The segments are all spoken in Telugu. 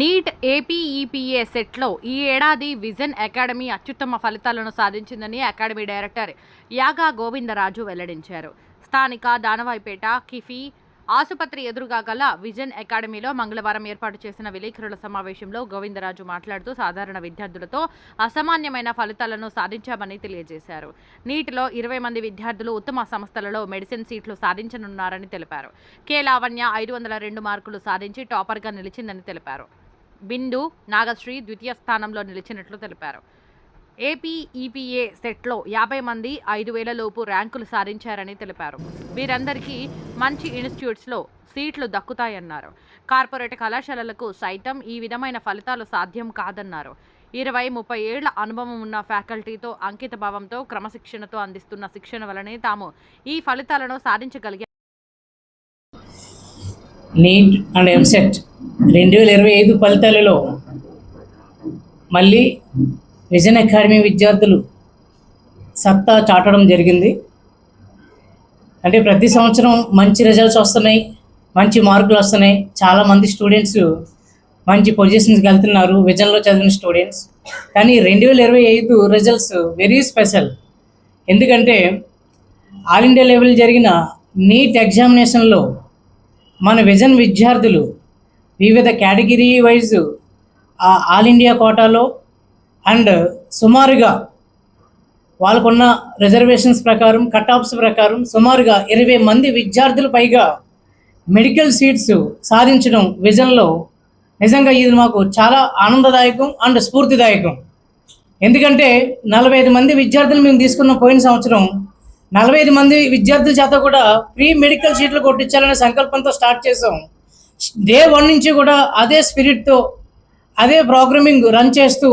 నీట్ ఏపీఈపీఏ సెట్లో ఈ ఏడాది విజన్ అకాడమీ అత్యుత్తమ ఫలితాలను సాధించిందని అకాడమీ డైరెక్టర్ యాగా గోవిందరాజు వెల్లడించారు. స్థానిక దానవాయిపేట కిఫీ ఆసుపత్రి ఎదురుగా గల విజన్ అకాడమీలో మంగళవారం ఏర్పాటు చేసిన విలేకరుల సమావేశంలో గోవిందరాజు మాట్లాడుతూ సాధారణ విద్యార్థులతో అసామాన్యమైన ఫలితాలను సాధించామని తెలియజేశారు. నీటిలో ఇరవై మంది విద్యార్థులు ఉత్తమ సంస్థలలో మెడిసిన్ సీట్లు సాధించనున్నారని తెలిపారు. కే లావణ్య ఐదు వందల రెండు మార్కులు సాధించి టాపర్గా నిలిచిందని తెలిపారు. బిందు నాగశ్రీ ద్వితీయ స్థానంలో నిలిచినట్లు తెలిపారు. ఏపీ ఈపీఏ సెట్లో యాభై మంది ఐదు వేల లోపు ర్యాంకులు సాధించారని తెలిపారు. వీరందరికీ మంచి ఇన్స్టిట్యూట్స్లో సీట్లు దక్కుతాయన్నారు. కార్పొరేట్ కళాశాలలకు సైతం ఈ విధమైన ఫలితాలు సాధ్యం కాదన్నారు. ఇరవై ముప్పై ఏళ్ళ అనుభవం ఉన్న ఫ్యాకల్టీతో అంకిత భావంతో క్రమశిక్షణతో అందిస్తున్న శిక్షణ వలనే తాము ఈ ఫలితాలను సాధించగలిగాం నీట్ అండ్ ఎంసెట్ రెండు వేల ఇరవై ఐదు ఫలితాలలో మళ్ళీ విజన్ అకాడమీ విద్యార్థులు సత్తా చాటడం జరిగింది. అంటే ప్రతి సంవత్సరం మంచి రిజల్ట్స్ వస్తున్నాయి మంచి మార్కులు వస్తున్నాయి. చాలామంది స్టూడెంట్స్ మంచి పొజిషన్స్కి వెళ్తున్నారు విజన్లో చదివిన స్టూడెంట్స్ కానీ రెండు వేల ఇరవై ఐదు రిజల్ట్స్ వెరీ స్పెషల్ ఎందుకంటే ఆల్ ఇండియా లెవెల్ జరిగిన నీట్ ఎగ్జామినేషన్లో మన విజన్ విద్యార్థులు వివిధ కేటగిరీ వైజ్ ఆల్ ఇండియా కోటాలో అండ్ సుమారుగా వాళ్ళకున్న రిజర్వేషన్స్ ప్రకారం కట్ ఆఫ్స్ ప్రకారం సుమారుగా ఇరవై మంది విద్యార్థులు పైగా మెడికల్ సీట్స్ సాధించడం విజన్లో నిజంగా ఇది మాకు చాలా ఆనందదాయకం అండ్ స్ఫూర్తిదాయకం. ఎందుకంటే నలభై ఐదు మంది విద్యార్థులు మేము తీసుకున్న పోయిన సంవత్సరం నలభై ఐదు మంది విద్యార్థుల చేత కూడా ప్రీ మెడికల్ సీట్లు కొట్టించాలనే సంకల్పంతో స్టార్ట్ చేసాం డే వన్ నుంచి కూడా అదే స్పిరిట్తో అదే ప్రోగ్రామింగ్ రన్ చేస్తూ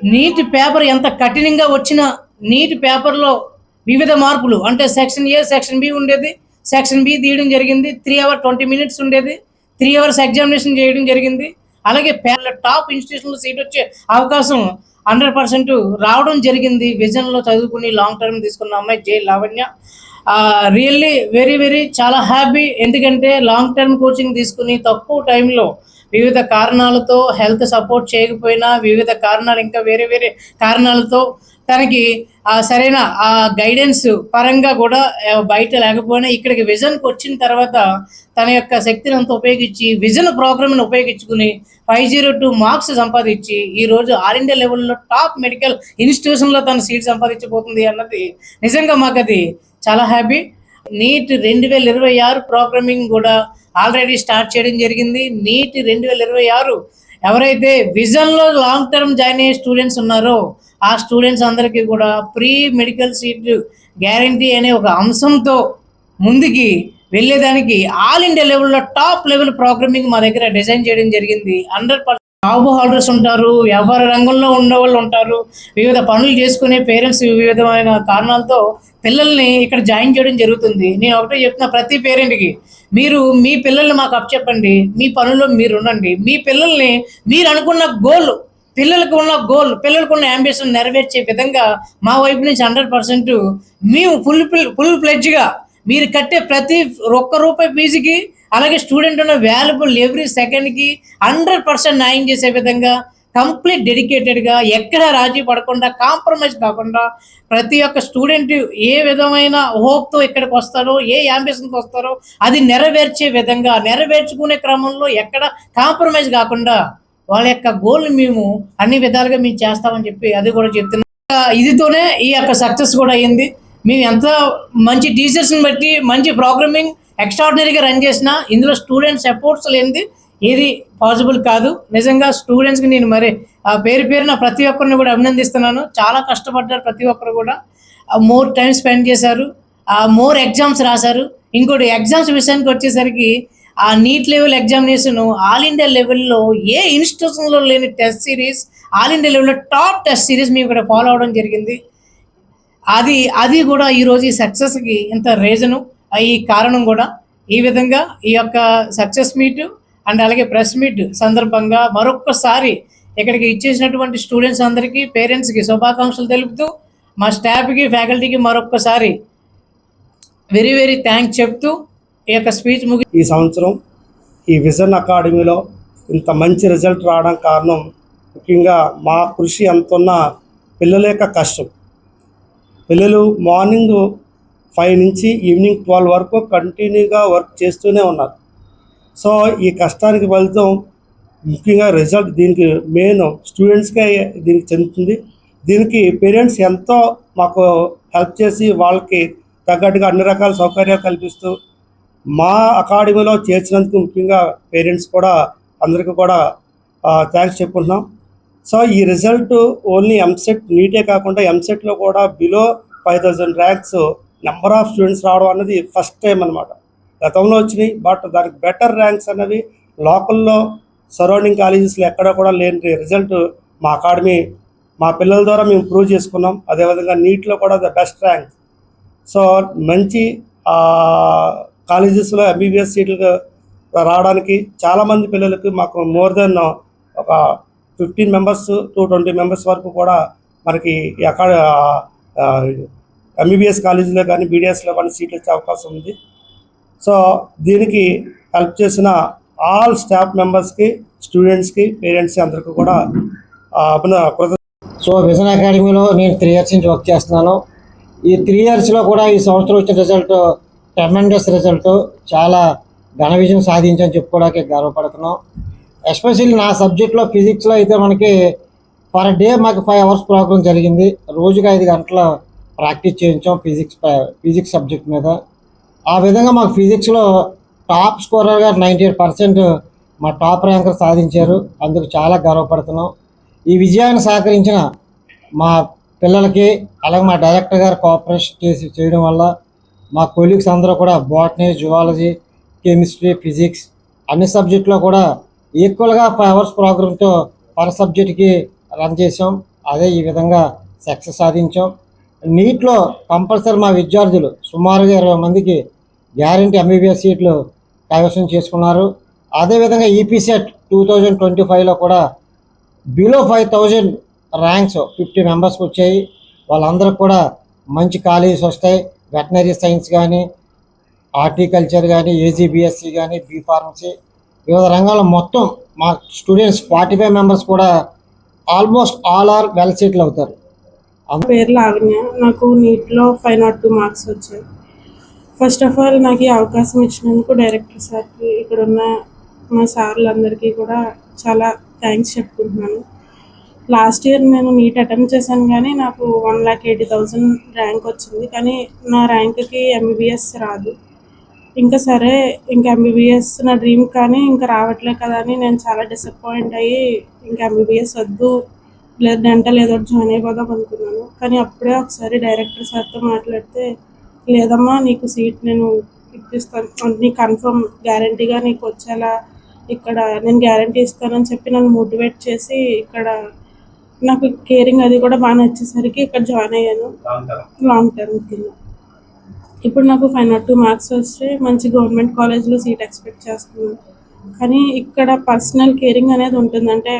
నీట్ పేపర్ ఎంత కఠినంగా వచ్చినా నీట్ పేపర్లో వివిధ మార్పులు అంటే సెక్షన్ ఏ సెక్షన్ బి ఉండేది సెక్షన్ బి తీయడం జరిగింది త్రీ అవర్ ట్వంటీ మినిట్స్ ఉండేది త్రీ అవర్స్ ఎగ్జామినేషన్ చేయడం జరిగింది. అలాగే పేర్ల టాప్ ఇన్స్టిట్యూషన్లో సీట్ వచ్చే అవకాశం హండ్రెడ్ పర్సెంట్ రావడం జరిగింది. విజన్లో చదువుకుని లాంగ్ టర్మ్ తీసుకున్న అమ్మాయి J Lavanya. Really very very చాలా హ్యాపీ ఎందుకంటే లాంగ్ టర్మ్ కోచింగ్ తీసుకుని తక్కువ టైంలో వివిధ కారణాలతో హెల్త్ సపోర్ట్ చేయకపోయినా వివిధ కారణాలు ఇంకా వేరే వేరే కారణాలతో తనకి ఆ సరైన ఆ గైడెన్స్ పరంగా కూడా బయట లేకపోయినా ఇక్కడికి విజన్కి వచ్చిన తర్వాత తన యొక్క శక్తిని అంతా ఉపయోగించి విజన్ ప్రోగ్రామ్ని ఉపయోగించుకుని ఫైవ్ జీరో టూ మార్క్స్ సంపాదించి ఈ రోజు ఆల్ ఇండియా లెవెల్లో టాప్ మెడికల్ ఇన్స్టిట్యూషన్లో తన సీట్ సంపాదించబోతుంది అన్నది నిజంగా మాకు అది చాలా హ్యాపీ. నీట్ రెండు వేల ఇరవై ఆరు ప్రోగ్రామింగ్ కూడా ఆల్రెడీ స్టార్ట్ చేయడం జరిగింది. నీట్ రెండు వేల ఇరవై ఆరు ఎవరైతే విజన్లో లాంగ్ టర్మ్ జాయిన్ అయ్యే స్టూడెంట్స్ ఉన్నారో ఆ స్టూడెంట్స్ అందరికీ కూడా ప్రీ మెడికల్ సీట్ గ్యారంటీ అనే ఒక అంశంతో ముందుకి వెళ్ళేదానికి ఆల్ ఇండియా లెవెల్లో టాప్ లెవెల్ ప్రోగ్రామింగ్ మా దగ్గర డిజైన్ చేయడం జరిగింది. హండ్రెడ్ జాబ్ హోల్డర్స్ ఉంటారు వ్యాపార రంగంలో ఉన్న వాళ్ళు ఉంటారు. వివిధ పనులు చేసుకునే పేరెంట్స్ వివిధమైన కారణాలతో పిల్లల్ని ఇక్కడ జాయిన్ చేయడం జరుగుతుంది. నేను ఒకటే చెప్తున్నా ప్రతి పేరెంట్కి మీరు మీ పిల్లల్ని మాకు అప్పచెప్పండి మీ పనుల్లో మీరు ఉండండి. మీ పిల్లల్ని మీరు అనుకున్న గోల్ పిల్లలకు ఉన్న గోల్ పిల్లలకు ఉన్న అంబిషన్ నెరవేర్చే విధంగా మా వైపు నుంచి హండ్రెడ్ పర్సెంట్ మేము ఫుల్ ఫుల్ ప్లెడ్జ్గా మీరు కట్టే ప్రతి ఒక్క రూపాయి ఫీజుకి అలాగే స్టూడెంట్ ఉన్న వాల్యుబుల్ ఎవ్రీ సెకండ్కి హండ్రెడ్ పర్సెంట్ న్యాయం చేసే విధంగా కంప్లీట్ డెడికేటెడ్గా ఎక్కడ రాజీ పడకుండా కాంప్రమైజ్ కాకుండా ప్రతి ఒక్క స్టూడెంట్ ఏ విధమైన హోప్తో ఇక్కడికి వస్తారో ఏ అంబిషన్కి వస్తారో అది నెరవేర్చే విధంగా నెరవేర్చుకునే క్రమంలో ఎక్కడ కాంప్రమైజ్ కాకుండా వాళ్ళ యొక్క గోల్ మేము అన్ని విధాలుగా మేము చేస్తామని చెప్పి అది కూడా చెప్తున్నాం. ఇదితోనే ఈ యొక్క సక్సెస్ కూడా అయ్యింది మేము ఎంత మంచి టీచర్స్ని బట్టి మంచి ప్రోగ్రామింగ్ ఎక్స్ట్రాడినరీగా రన్ చేసినా ఇందులో స్టూడెంట్ సపోర్ట్స్ లేనిది ఏది పాసిబుల్ కాదు. నిజంగా స్టూడెంట్స్కి నేను మరి ఆ పేరు పేరున ప్రతి ఒక్కరిని కూడా అభినందిస్తున్నాను. చాలా కష్టపడ్డారు ప్రతి ఒక్కరు కూడా. మోర్ టైం స్పెండ్ చేశారు. ఆ మోర్ ఎగ్జామ్స్ రాశారు. ఇంకోటి ఎగ్జామ్స్ విషయానికి వచ్చేసరికి ఆ NEET level examination all India లెవెల్లో ఏ ఇన్స్టిట్యూషన్లో లేని టెస్ట్ సిరీస్ ఆల్ ఇండియా లెవెల్లో టాప్ టెస్ట్ సిరీస్ మేము ఇక్కడ ఫాలో అవడం జరిగింది. అది అది కూడా ఈరోజు ఈ సక్సెస్కి ఇంత రీజను ఈ కారణం కూడా ఈ విధంగా ఈ యొక్క సక్సెస్ మీట్ అండ్ అలాగే ప్రెస్ మీట్ సందర్భంగా మరొక్కసారి ఇక్కడికి ఇచ్చేసినటువంటి స్టూడెంట్స్ అందరికీ పేరెంట్స్కి శుభాకాంక్షలు తెలుపుతూ మా స్టాఫ్కి ఫ్యాకల్టీకి మరొక్కసారి వెరీ వెరీ థ్యాంక్స్ చెప్తూ ఈ యొక్క స్పీచ్ ముగి ఈ సంవత్సరం ఈ విజన్ అకాడమీలో ఇంత మంచి రిజల్ట్ రావడం కారణం ముఖ్యంగా మా కృషి అంతున్న పిల్లల యొక్క కష్టం. పిల్లలు మార్నింగ్ ఫైవ్ నుంచి ఈవినింగ్ ట్వెల్వ్ వరకు కంటిన్యూగా వర్క్ చేస్తూనే ఉన్నారు. సో ఈ కష్టానికి ఫలితం ముఖ్యంగా రిజల్ట్ దీనికి మెయిన్ స్టూడెంట్స్కే దీనికి చెందుతుంది. దీనికి పేరెంట్స్ ఎంతో మాకు హెల్ప్ చేసి వాళ్ళకి తగ్గట్టుగా అన్ని రకాల సౌకర్యాలు కల్పిస్తూ మా అకాడమీలో చేర్చినందుకు ముఖ్యంగా పేరెంట్స్ కూడా అందరికీ కూడా థ్యాంక్స్ చెప్పుకుంటున్నాం. సో ఈ రిజల్ట్ ఓన్లీ ఎంసెట్ నీటే కాకుండా ఎంసెట్లో కూడా below five thousand ranks number of students రావడం అనేది ఫస్ట్ టైం అనమాట గతంలో వచ్చినాయి బట్ దానికి బెటర్ ర్యాంక్స్ అనేవి లోకల్లో సరౌండింగ్ కాలేజెస్లో ఎక్కడ కూడా లేని రిజల్ట్ మా అకాడమీ మా పిల్లల ద్వారా మేము ప్రూవ్ చేసుకున్నాం. అదేవిధంగా నీట్లో కూడా ద బెస్ట్ ర్యాంక్ సో మంచి కాలేజెస్లో ఎంబీబీఎస్ సీట్లు రావడానికి చాలామంది పిల్లలకి మాకు మోర్ దెన్ ఒక fifteen members to twenty members వరకు కూడా మనకి అకాడ ఎంబీబీఎస్ కాలేజీలో కానీ బీడీఎస్లో కానీ సీట్లు వచ్చే అవకాశం ఉంది. సో దీనికి హెల్ప్ చేసిన ఆల్ స్టాఫ్ మెంబర్స్కి స్టూడెంట్స్కి పేరెంట్స్కి అందరికీ కూడా సో విజన్ అకాడమీలో నేను త్రీ ఇయర్స్ నుంచి వర్క్ చేస్తున్నాను. ఈ త్రీ ఇయర్స్లో కూడా ఈ సంవత్సరం వచ్చిన రిజల్ట్ టెమెండస్ రిజల్ట్. చాలా ఘన విజయం సాధించని చెప్పుకోవడానికి గర్వపడుతున్నాం. ఎస్పెషల్లీ నా సబ్జెక్ట్లో ఫిజిక్స్లో అయితే మనకి పర్ డే మాకు ఫైవ్ అవర్స్ ప్రోగ్రామ్ జరిగింది. రోజుకి ఐదు గంటల ప్రాక్టీస్ చేయించాం ఫిజిక్స్ ఫిజిక్స్ సబ్జెక్ట్ మీద. ఆ విధంగా మాకు ఫిజిక్స్లో టాప్ స్కోరర్గా నైంటీ ఎయిట్ పర్సెంట్ మా టాప్ ర్యాంకర్ సాధించారు. అందుకు చాలా గర్వపడుతున్నాం. ఈ విజయాన్ని సహకరించిన మా పిల్లలకి అలాగే మా డైరెక్టర్ గారు కోఆపరేషన్ చేసి చేయడం వల్ల మా కొలీగ్స్ అందరూ కూడా బాటనీ జువాలజీ కెమిస్ట్రీ ఫిజిక్స్ అన్ని సబ్జెక్టులో కూడా ఈక్వల్గా ఫైవ్ అవర్స్ ప్రోగ్రామ్తో పర్ సబ్జెక్ట్కి రన్ చేసాం అదే ఈ విధంగా సక్సెస్ సాధించాం. నీట్లో కంపల్సరీ మా విద్యార్థులు సుమారుగా ఇరవై మందికి గ్యారంటీ ఎంబీబీఎస్ సీట్లు కైవసం చేసుకున్నారు. అదేవిధంగా ఈపీసెట్ టూ థౌజండ్ ట్వంటీ ఫైవ్లో కూడా below five thousand ranks fifty మెంబర్స్కి వచ్చాయి. వాళ్ళందరికి కూడా మంచి కాలేజెస్ వస్తాయి. వెటనరీ సైన్స్ కానీ హార్టికల్చర్ కానీ ఏజీబీఎస్సీ కానీ బీ ఫార్మసీ వివిధ రంగాల్లో మొత్తం మా స్టూడెంట్స్ ఫార్టీ ఫైవ్ మెంబర్స్ కూడా ఆల్మోస్ట్ ఆల్ ఆర్ వెల్ సీట్లు అవుతారు. పేరు లావణ్య నాకు నీట్లో ఫైవ్ నాట్ టూ మార్క్స్ వచ్చాయి. ఫస్ట్ ఆఫ్ ఆల్ నాకు ఈ అవకాశం ఇచ్చినందుకు డైరెక్టర్ సార్కి ఇక్కడ ఉన్న మా సార్లందరికీ కూడా చాలా థ్యాంక్స్ చెప్పుకుంటున్నాను. లాస్ట్ ఇయర్ నేను నీట్ అటెంప్ట్ చేశాను కానీ నాకు one lakh eighty thousand rank వచ్చింది. కానీ నా ర్యాంక్కి ఎంబీబీఎస్ రాదు. ఇంకా సరే ఇంకా ఎంబీబీఎస్ నా డ్రీమ్ కానీ ఇంకా రావట్లేదు కదా అని నేను చాలా డిసప్పాయింట్ అయ్యి ఇంకా ఎంబీబీఎస్ వద్దు లేదు డెంటల్ ఏదో ఒకటి జాయిన్ అయిపోదాం అనుకున్నాను. కానీ అప్పుడే ఒకసారి డైరెక్టర్ సార్తో మాట్లాడితే లేదమ్మా నీకు సీట్ నేను ఇప్పిస్తాను నీకు కన్ఫర్మ్ గ్యారంటీగా నీకు వచ్చేలా ఇక్కడ నేను గ్యారంటీ ఇస్తానని చెప్పి నన్ను మోటివేట్ చేసి ఇక్కడ నాకు కేరింగ్ అది కూడా బాగా నచ్చేసరికి ఇక్కడ జాయిన్ అయ్యాను. లాంగ్ టర్మ్ కింద. ఇప్పుడు నాకు ఫైవ్ నాట్ టూ మార్క్స్ వస్తే మంచి గవర్నమెంట్ కాలేజ్లో సీట్ ఎక్స్పెక్ట్ చేస్తున్నాను. కానీ ఇక్కడ పర్సనల్ కేరింగ్ అనేది ఉంటుంది అంటే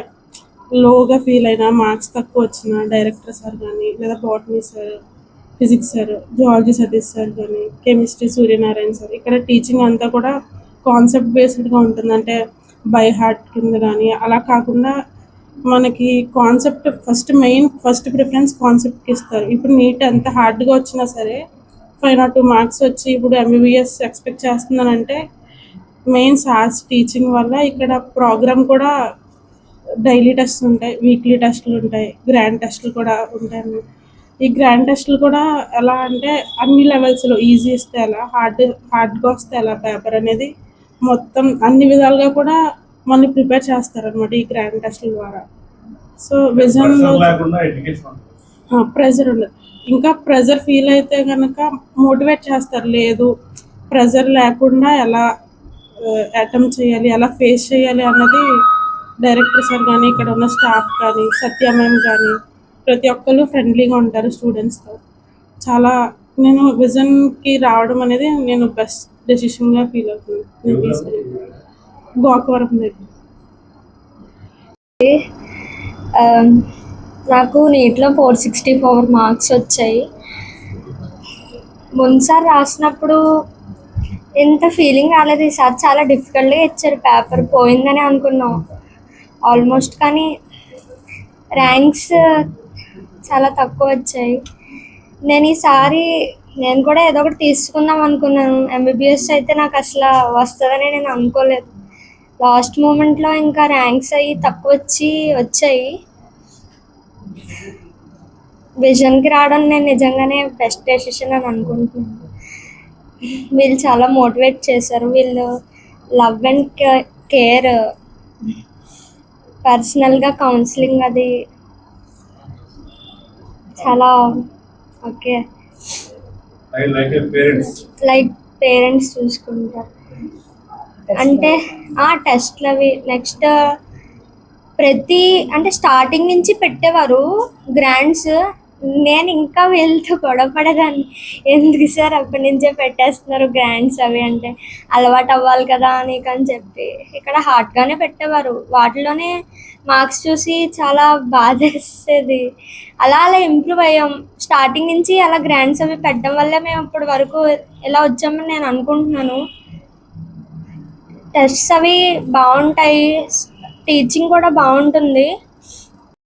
లోగా ఫీల్ అయినా మార్క్స్ తక్కువ వచ్చిన డైరెక్టర్ సార్ కానీ లేదా botany sir physics sir zoology Satish sir కానీ కెమిస్ట్రీ సూర్యనారాయణ సార్ ఇక్కడ టీచింగ్ అంతా కూడా కాన్సెప్ట్ బేస్డ్గా ఉంటుంది అంటే బై హార్ట్ కింద కానీ అలా కాకుండా మనకి concept first main first preference కాన్సెప్ట్కి ఇస్తారు. ఇప్పుడు నీట్ ఎంత హార్డ్గా వచ్చినా సరే ఫైవ్ నాట్ టూ మార్క్స్ వచ్చి ఇప్పుడు ఎంబీబీఎస్ ఎక్స్పెక్ట్ చేస్తున్నానంటే మెయిన్ సార్స్ టీచింగ్ వల్ల ఇక్కడ ప్రోగ్రామ్ కూడా డైలీ టెస్ట్ ఉంటాయి వీక్లీ టెస్టులు ఉంటాయి గ్రాండ్ టెస్టులు కూడా ఉంటాయి. ఈ గ్రాండ్ టెస్టులు కూడా ఎలా అంటే అన్ని లెవెల్స్లో ఈజీ ఇస్తే ఎలా హార్డ్ హార్డ్గా వస్తే ఎలా పేపర్ అనేది మొత్తం అన్ని విధాలుగా కూడా మనల్ని ప్రిపేర్ చేస్తారనమాట ఈ గ్రాండ్ టెస్టుల ద్వారా. సో విజన్లో ప్రెజర్ ఉండదు. ఇంకా ప్రెజర్ ఫీల్ అయితే కనుక మోటివేట్ చేస్తారు. లేదు ప్రెజర్ లేకుండా ఎలా అటెంప్ట్ చేయాలి ఎలా ఫేస్ చేయాలి అన్నది డైరెక్టర్ సార్ కానీ ఇక్కడ ఉన్న స్టాఫ్ కానీ సత్య మ్యామ్ కానీ ప్రతి ఒక్కరు ఫ్రెండ్లీగా ఉంటారు స్టూడెంట్స్తో చాలా నేను విజన్కి రావడం అనేది నేను బెస్ట్ డెసిషన్గా ఫీల్ అవుతున్నాను గోకవరం దగ్గర. నాకు నీట్లో ఫోర్ సిక్స్టీ ఫోర్ మార్క్స్ వచ్చాయి. ముందుసారి రాసినప్పుడు ఎంత ఫీలింగ్ రాలేదు. ఈసారి చాలా డిఫికల్ట్గా ఇచ్చారు పేపర్ పోయిందని అనుకున్నాం. ఆల్మోస్ట్ కానీ ర్యాంక్స్ చాలా తక్కువ వచ్చాయి. నేను ఈసారి నేను కూడా ఏదో ఒకటి తీసుకుందాం అనుకున్నాను. ఎంబీబీఎస్ అయితే నాకు అసలు వస్తుందని నేను అనుకోలేదు. లాస్ట్ మూమెంట్లో ఇంకా ర్యాంక్స్ అయ్యి తక్కువ వచ్చి వచ్చాయి. విజన్కి రావడం నేను నిజంగానే బెస్ట్ డెసిషన్ అని అనుకుంటున్నాను. వీళ్ళు చాలా మోటివేట్ చేశారు. వీళ్ళు లవ్ అండ్ కేర్ పర్సనల్గా కౌన్సిలింగ్ అది చాలా ఓకే. లైక్ పేరెంట్స్ చూసుకుంటారు అంటే ఆ టెస్ట్లు అవి నెక్స్ట్ ప్రతి అంటే స్టార్టింగ్ నుంచి పెట్టేవారు గ్రాండ్స్ నేను ఇంకా వీళ్ళతో గొడవపడేదాన్ని ఎందుకు సార్ అప్పటి నుంచే పెట్టేస్తున్నారు గ్రాండ్స్ అవి అంటే? అలవాటు అవ్వాలి కదా అని అని చెప్పి. ఇక్కడ హార్డ్గానే పెట్టేవారు. వాటిలోనే మార్క్స్ చూసి చాలా బాధ వేసేది అలా అలా ఇంప్రూవ్ అయ్యాం. స్టార్టింగ్ నుంచి అలా గ్రాండ్స్ అవి పెట్టడం వల్లే మేము ఇప్పటి వరకు ఎలా వచ్చామని నేను అనుకుంటున్నాను. టెస్ట్స్ అవి బాగుంటాయి. టీచింగ్ కూడా బాగుంటుంది.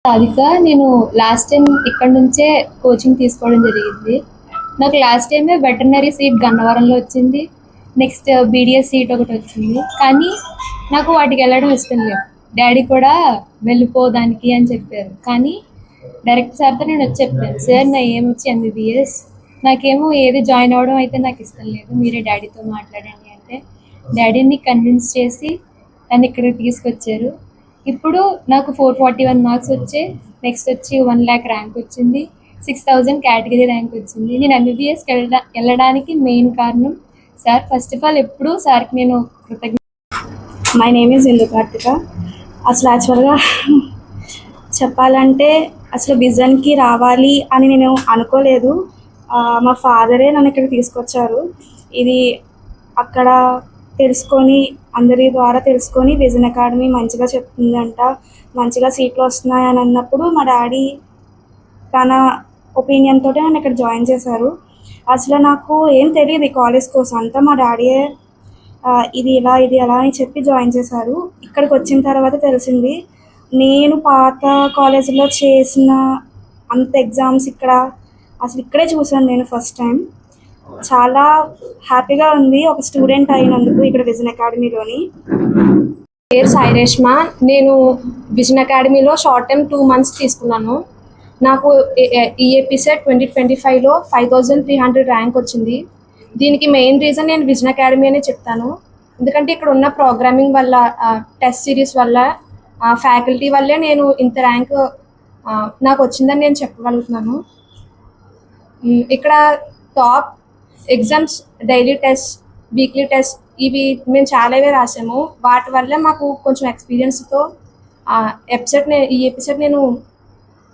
రాధిక నేను లాస్ట్ టైం ఇక్కడ నుంచే కోచింగ్ తీసుకోవడం జరిగింది. నాకు లాస్ట్ టైమే వెటర్నరీ సీట్ గన్నవరంలో వచ్చింది. నెక్స్ట్ బీడిఎస్ సీట్ ఒకటి వచ్చింది. కానీ నాకు వాటికి వెళ్ళడం ఇష్టం లేదు. డాడీ కూడా వెళ్ళిపో దానికి అని చెప్పారు. కానీ డైరెక్ట్ సార్తో నేను వచ్చి చెప్పాను సార్ నా ఏం వచ్చింది ఎంబీబీఎస్ నాకేమో ఏది జాయిన్ అవ్వడం అయితే నాకు ఇష్టం లేదు. మీరే డాడీతో మాట్లాడండి అంటే డాడీని కన్విన్స్ చేసి నన్ను ఇక్కడికి తీసుకొచ్చారు. ఇప్పుడు నాకు ఫోర్ ఫార్టీ వన్ మార్క్స్ వచ్చే. నెక్స్ట్ వచ్చి వన్ ల్యాక్ ర్యాంక్ వచ్చింది. సిక్స్ థౌజండ్ కేటగిరీ ర్యాంక్ వచ్చింది. నేను ఎంబీబీఎస్కి వెళ్ళడా వెళ్ళడానికి మెయిన్ కారణం సార్ ఫస్ట్ ఆఫ్ ఆల్ ఎప్పుడూ సార్కి నేను కృతజ్ఞ my name is Indu Karthika అసలు యాక్చువల్గా చెప్పాలంటే అసలు విజన్కి రావాలి అని నేను అనుకోలేదు. మా ఫాదరే నన్ను ఇక్కడ తీసుకొచ్చారు. ఇది అక్కడ తెలుసుకొని అందరి ద్వారా తెలుసుకొని విజన్ అకాడమీ మంచిగా చెప్తుందంట. మంచిగా సీట్లు వస్తున్నాయి అని అన్నప్పుడు మా డాడీ తన ఒపీనియన్ తోటే నన్ను ఇక్కడ జాయిన్ చేశారు. అసలు నాకు ఏం తెలియదు కాలేజ్ కోసం. అంతా మా డాడీయే ఇది ఇలా ఇది ఎలా అని చెప్పి జాయిన్ చేశారు. ఇక్కడికి వచ్చిన తర్వాత తెలిసింది నేను పాత కాలేజీలో చేసిన అంత ఎగ్జామ్స్ ఇక్కడ అసలు ఇక్కడే చూసాను నేను ఫస్ట్ టైం చాలా హ్యాపీగా ఉంది. ఒక స్టూడెంట్ అయినందుకు ఇక్కడ విజన్ అకాడమీలోని. పేరు సాయి రేష్మ. నేను విజన్ అకాడమీలో షార్ట్ టైం టూ మంత్స్ తీసుకున్నాను. నాకు ఈ ఎపిసెడ్ ట్వంటీ ట్వంటీ ఫైవ్లో five thousand three hundred rank వచ్చింది. దీనికి మెయిన్ రీజన్ నేను విజన్ అకాడమీ అనే చెప్తాను. ఎందుకంటే ఇక్కడ ఉన్న ప్రోగ్రామింగ్ వల్ల టెస్ట్ సిరీస్ వల్ల ఫ్యాకల్టీ వల్లే నేను ఇంత ర్యాంక్ నాకు వచ్చిందని నేను చెప్పగలుగుతున్నాను. ఇక్కడ top exams daily test weekly test ఇవి మేము చాలావే రాసాము. వాటి వల్ల మాకు కొంచెం ఎక్స్పీరియన్స్తో ఎపిసోడ్ ఈ ఎపిసోడ్ నేను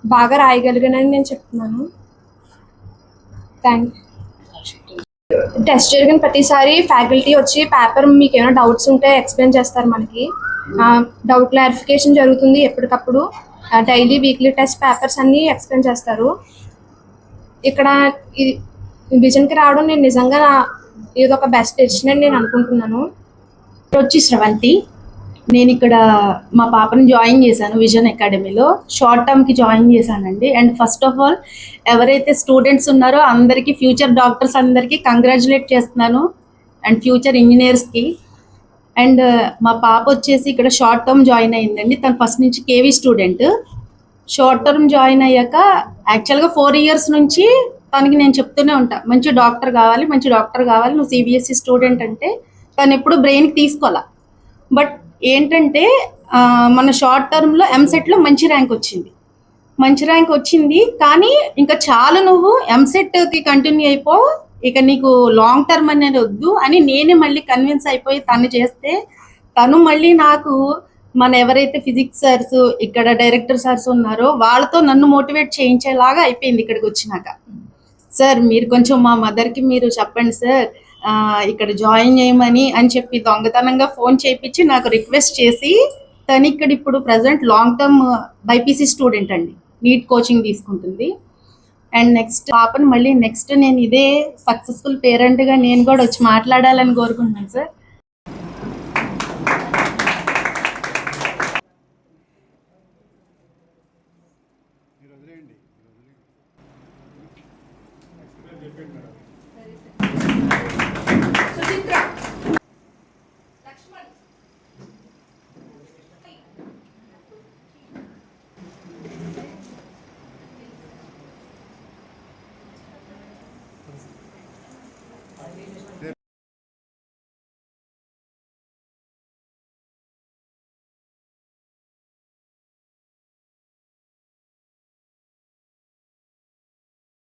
బాగా రాయగలిగానని నేను చెప్తున్నాను. థ్యాంక్ టెస్ట్ జరిగిన ప్రతిసారి ఫ్యాకల్టీ వచ్చి పేపర్ మీకు ఏమైనా డౌట్స్ ఉంటే ఎక్స్ప్లెయిన్ చేస్తారు మనకి. డౌట్ క్లారిఫికేషన్ జరుగుతుంది ఎప్పటికప్పుడు. డైలీ వీక్లీ టెస్ట్ పేపర్స్ అన్నీ ఎక్స్ప్లెయిన్ చేస్తారు. ఇక్కడ ఈ విజన్కి రావడం నేను నిజంగా ఇది ఒక బెస్ట్ డెసిషన్ అని నేను అనుకుంటున్నాను. వచ్చి శ్రవంతి నేను ఇక్కడ మా పాపని జాయిన్ చేశాను విజన్ అకాడమీలో షార్ట్ టర్మ్కి జాయిన్ చేశానండి. అండ్ ఫస్ట్ ఆఫ్ ఆల్ ఎవరైతే స్టూడెంట్స్ ఉన్నారో అందరికీ ఫ్యూచర్ డాక్టర్స్ అందరికీ కంగ్రాచులేట్ చేస్తున్నాను. అండ్ ఫ్యూచర్ ఇంజనీర్స్కి అండ్ మా పాప వచ్చేసి ఇక్కడ షార్ట్ టర్మ్ జాయిన్ అయిందండి. తను ఫస్ట్ నుంచి KV student short term join అయ్యాక యాక్చువల్గా ఫోర్ ఇయర్స్ నుంచి తనకి నేను చెప్తూనే ఉంటా మంచి డాక్టర్ కావాలి మంచి డాక్టర్ కావాలి నువ్వు సిబిఎస్ఈ స్టూడెంట్ అంటే తను ఎప్పుడు బ్రెయిన్కి తీసుకోవాలా. బట్ ఏంటంటే మన షార్ట్ టర్మ్లో ఎంసెట్లో మంచి ర్యాంక్ వచ్చింది. మంచి ర్యాంక్ వచ్చింది కానీ ఇంకా చాలా నువ్వు ఎంసెట్కి కంటిన్యూ అయిపో ఇక నీకు లాంగ్ టర్మ్ అనేది వద్దు అని నేనే మళ్ళీ కన్విన్స్ అయిపోయి తను చేస్తే తను మళ్ళీ నాకు మన ఎవరైతే ఫిజిక్స్ సార్స్ ఇక్కడ డైరెక్టర్ సార్స్ ఉన్నారో వాళ్ళతో నన్ను మోటివేట్ చేయించేలాగా అయిపోయింది ఇక్కడికి వచ్చినాక. సార్ మీరు కొంచెం మా మదర్కి మీరు చెప్పండి సార్. ఇక్కడ జాయిన్ చేయమని అని చెప్పి దొంగతనంగా ఫోన్ చేయించి నాకు రిక్వెస్ట్ చేసి తను ఇక్కడ ఇప్పుడు present long term BiPC student అండి. నీట్ కోచింగ్ తీసుకుంటుంది. అండ్ నెక్స్ట్ పాపను మళ్ళీ నెక్స్ట్ నేను ఇదే సక్సెస్ఫుల్ పేరెంట్గా నేను కూడా వచ్చి మాట్లాడాలని కోరుకుంటున్నాను సార్. ಮೇಡಮ್